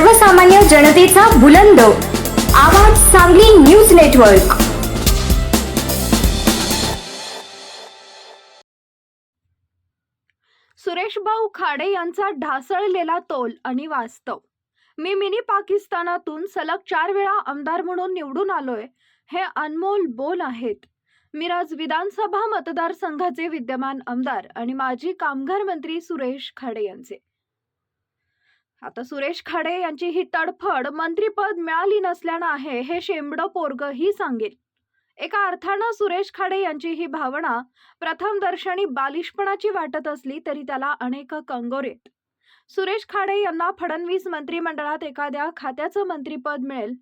सर्वसामान्य जनतेचा बुलंद. आवाज सांगली न्यूज नेटवर्क. सुरेश भाऊ खाडे यांचा ढासळलेला तोल आणि वास्तव मी मिनी पाकिस्तानातून सलग चार वेळा आमदार म्हणून निवडून आलोय हे अनमोल बोल आहेत. मिराज विधानसभा मतदारसंघाचे विद्यमान आमदार आणि माजी कामगार मंत्री सुरेश खाडे यांचे. आता सुरेश खाडे यांची ही तडफड मंत्रीपद मिळाली नसल्यानं आहे हे शेंबडं पोरगही सांगेल. एका अर्थानं सुरेश खाडे यांची ही भावना प्रथम दर्शनी बालिशपणाची वाटत असली तरी त्याला अनेक कंगोरेत सुरेश खाडे यांना फडणवीस मंत्रिमंडळात एखाद्या खात्याचं मंत्रीपद मिळेल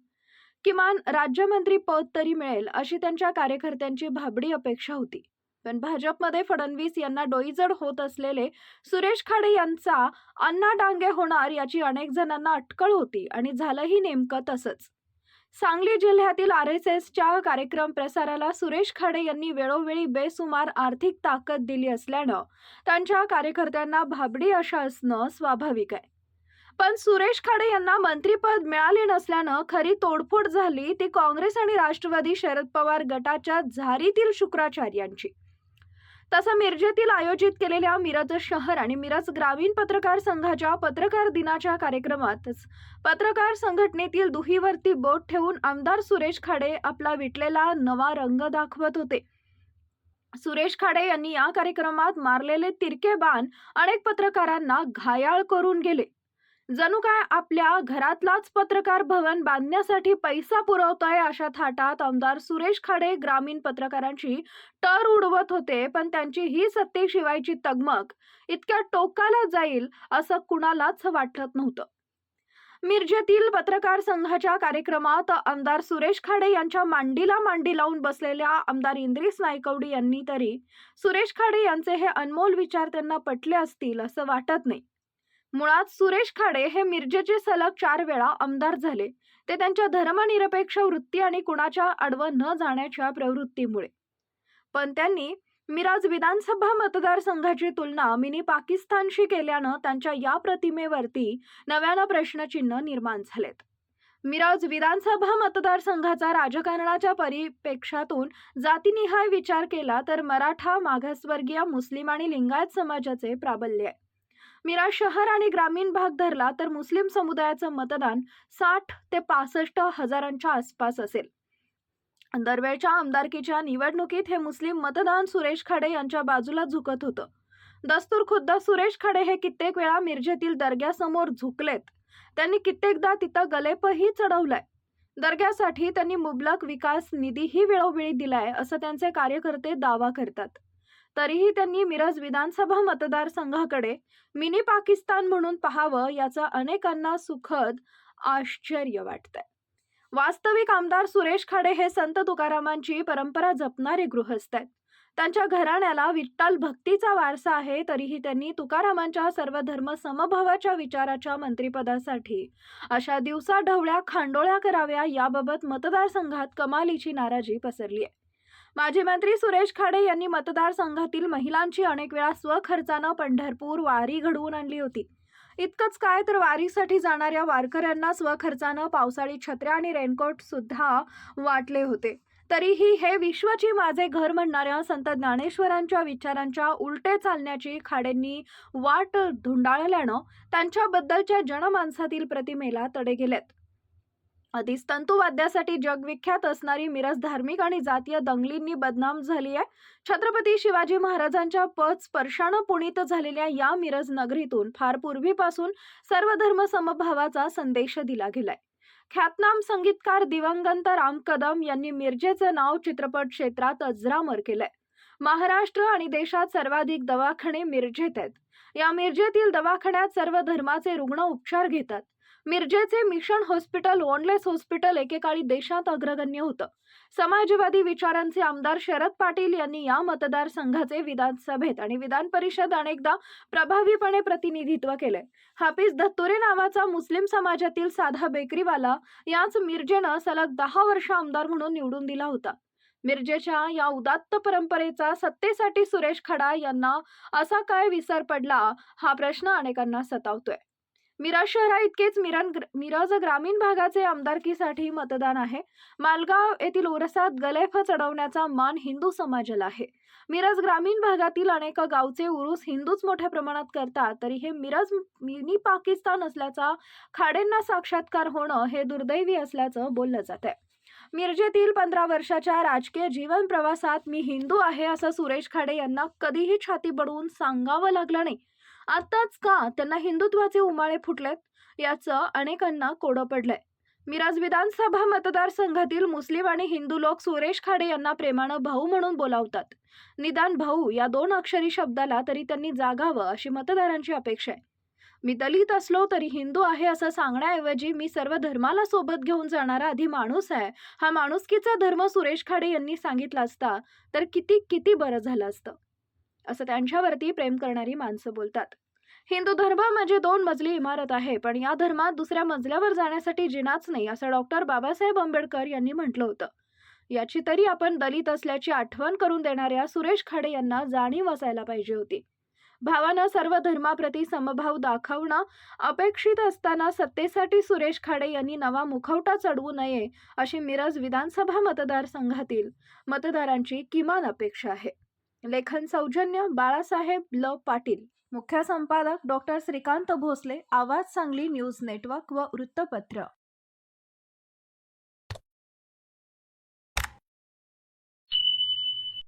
किमान राज्यमंत्री पद तरी मिळेल अशी त्यांच्या कार्यकर्त्यांची भाबडी अपेक्षा होती. पण भाजपमध्ये फडणवीस यांना डोईजड होत असलेले सुरेश खाडे यांचा अण्णा डांगे होणार याची अनेक जणांना अटकळ होती आणि झालंही नेमकं तसंच. सांगली जिल्ह्यातील आर एस एसच्या कार्यक्रम प्रसाराला सुरेश खाडे यांनी वेळोवेळी बेसुमार आर्थिक ताकद दिली असल्यानं त्यांच्या कार्यकर्त्यांना भाबडी अशा असणं स्वाभाविक आहे. पण सुरेश खाडे यांना मंत्रीपद मिळाले नसल्यानं खरी तोडफोड झाली ती काँग्रेस आणि राष्ट्रवादी शरद पवार गटाच्या झारीतील शुक्राचार्यांची. तसं मिरजेतील आयोजित केलेल्या मिरज शहर आणि मिरज ग्रामीण पत्रकार संघाच्या पत्रकार दिनाच्या कार्यक्रमातच पत्रकार संघटनेतील दुहीवरती बोट ठेवून आमदार सुरेश खाडे आपला विटलेला नवा रंग दाखवत होते. सुरेश खाडे यांनी या कार्यक्रमात मारलेले तिरके बाण अनेक पत्रकारांना घायाळ करून गेले. जणू काय आपल्या घरातलाच पत्रकार भवन बांधण्यासाठी पैसा पुरवतोय अशा थाटात आमदार सुरेश खाडे ग्रामीण पत्रकारांची टर उडवत होते पण त्यांची ही सत्तेशिवायची तगमग इतक्या टोकाला जाईल असं कुणालाच वाटत नव्हतं. मिरजेतील पत्रकार संघाच्या कार्यक्रमात आमदार सुरेश खाडे यांच्या मांडीला मांडी लावून बसलेल्या आमदार इंद्रिस नायकवडी यांनी तरी सुरेश खाडे यांचे हे अनमोल विचार त्यांना पटले असतील असं वाटत नाही. मुळात सुरेश खाडे हे मिरजेचे सलग चार वेळा आमदार झाले. ते त्यांच्या धर्मनिरपेक्ष वृत्ती आणि कुणाच्या आडवं न जाण्याच्या प्रवृत्तीमुळे. पण त्यांनी मिराज विधानसभा मतदारसंघाची तुलना मिनी पाकिस्तानशी केल्यानं त्यांच्या या प्रतिमेवरती नव्यानं प्रश्नचिन्ह निर्माण झालेत. मिराज विधानसभा मतदारसंघाचा राजकारणाच्या परिप्रेक्षातून जातीनिहाय विचार केला तर मराठा मागासवर्गीय मुस्लिम आणि लिंगायत समाजाचे प्राबल्य आहे. मीरा शहर आणि ग्रामीण भाग धरला तर मुस्लिम समुदायाचं मतदान साठ ते पासष्ट हजारांच्या आसपास असेल. दरवेळच्या आमदारकीच्या निवडणुकीत हे मुस्लिम मतदान सुरेश खाडे यांच्या बाजूला झुकत होतं. दस्तूर खुद्द सुरेश खाडे हे कित्येक वेळा मिरजेतील दर्ग्यासमोर झुकलेत. त्यांनी कित्येकदा तिथं गलेपही चढवलाय. दर्ग्यासाठी त्यांनी मुबलक विकास निधीही वेळोवेळी दिलाय असं त्यांचे कार्यकर्ते दावा करतात. तरीही त्यांनी मिरज विधानसभा मतदारसंघाकडे मिनी पाकिस्तान म्हणून पाहावं याचं अनेकांना सुखद आश्चर्य वाटतंय. वास्तविक आमदार सुरेश खाडे हे संत तुकारामांची परंपरा जपणारे गृहस्थ आहेत. त्यांच्या घराण्याला विठ्ठल भक्तीचा वारसा आहे तरीही त्यांनी तुकारामांच्या सर्व धर्म समभावाच्या विचाराच्या मंत्रिपदासाठी अशा दिवसा ढवळ्या खांडोळ्या कराव्या याबाबत मतदारसंघात कमालीची नाराजी पसरली आहे. माजी मंत्री सुरेश खाडे यांनी मतदारसंघातील महिलांची अनेक वेळा स्वखर्चानं पंढरपूर वारी घडवून आणली होती. इतकंच काय तर वारीसाठी जाणाऱ्या वारकऱ्यांना स्वखर्चानं पावसाळी छत्र्या आणि रेनकोट सुद्धा वाटले होते. तरीही हे विश्वची माझे घर म्हणणाऱ्या संत ज्ञानेश्वरांच्या विचारांच्या उलटे चालण्याची खाडेंनी वाट धुंडाळल्यानं त्यांच्याबद्दलच्या जनमानसातील प्रतिमेला तडे गेलेत. आधीच तंतुवाद्यासाठी जगविख्यात असणारी मिरज धार्मिक आणि जातीय दंगलींनी बदनाम झाली आहे. छत्रपती शिवाजी महाराजांच्या पद स्पर्शानं पुणित झालेल्या या मिरज नगरीतून फार पूर्वीपासून सर्व धर्म समभावाचा संदेश दिला गेलाय. ख्यातनाम संगीतकार दिवंगत राम कदम यांनी मिरजेचं नाव चित्रपट क्षेत्रात अजरामर केलंय. महाराष्ट्र आणि देशात सर्वाधिक दवाखाने मिरजेत आहेत. या मिरजेतील दवाखान्यात सर्व धर्माचे रुग्ण उपचार घेतात. मिरजेचे मिशन हॉस्पिटल ओनलेस हॉस्पिटल एकेकाळी देशात अग्रगण्य होतं. समाजवादी विचारांचे आमदार शरद पाटील यांनी या मतदारसंघाचे विधानसभेत आणि विधान परिषद अनेकदा प्रभावीपणे प्रतिनिधित्व केलंय. हाफिज धत्तुरे नावाचा मुस्लिम समाजातील साधा बेकरीवाला याच मिरजेनं सलग दहा वर्ष आमदार म्हणून निवडून दिला होता. मिरजेच्या या उदात्त परंपरेचा सत्तेसाठी सुरेश खडा यांना असा काय विसर पडला हा प्रश्न अनेकांना सतावतोय. मिरज शहरा इतकेच मिरन मिरज ग्रामीण भागाचे आमदारकीसाठी मतदान आहे. मालगाव येथील उरसात गलेफ चढवण्याचा मान हिंदू समाजाला आहे. मिरज ग्रामीण भागातील अनेक गावचे उरूस हिंदूच मोठ्या प्रमाणात करतात तरी हे मिरज मिनी पाकिस्तान असल्याचा खाडेंना साक्षात्कार होणं हे दुर्दैवी असल्याचं बोललं जात आहे. मिरजेतील पंधरा वर्षाच्या राजकीय जीवन प्रवासात मी हिंदू आहे असं सुरेश खाडे यांना कधीही छाती बडवून सांगावं लागलं नाही. आताच का त्यांना हिंदुत्वाचे उमाळे फुटलेत? याचं अनेकांना कोडं पडलंय. मिराज विधानसभा मतदारसंघातील मुस्लिम आणि हिंदू लोक सुरेश खाडे यांना प्रेमानं भाऊ म्हणून बोलावतात. निदान भाऊ या दोन अक्षरी शब्दाला तरी त्यांनी जागावं अशी मतदारांची अपेक्षा आहे. मी दलित असलो तरी हिंदू आहे असं सांगण्याऐवजी मी सर्व धर्माला सोबत घेऊन जाणारा आधी माणूस आहे. हा माणुसकीचा धर्म सुरेश खाडे यांनी सांगितला असता तर किती किती बरं झालं असतं? असं त्यांच्यावरती प्रेम करणारी माणसं बोलतात. हिंदू धर्म म्हणजे दोन मजली इमारत आहे पण या धर्मात दुसऱ्या मजल्यावर जाण्यासाठी जिनाच नाही असं डॉक्टर बाबासाहेब आंबेडकर यांनी म्हटलं होतं. याची तरी आपण दलित असल्याची आठवण करून देणाऱ्या सुरेश खाडे यांना जाणीव असायला पाहिजे होती. भावानं सर्व धर्माप्रती समभाव दाखवणं अपेक्षित असताना सत्तेसाठी सुरेश खाडे यांनी नवा मुखवटा चढवू नये अशी मिरज विधानसभा मतदारसंघातील मतदारांची किमान अपेक्षा आहे. लेखन सौजन्य बाळासाहेब ल. पाटील. मुख्य संपादक डॉक्टर श्रीकांत भोसले. आवाज सांगली न्यूज नेटवर्क व वृत्तपत्र.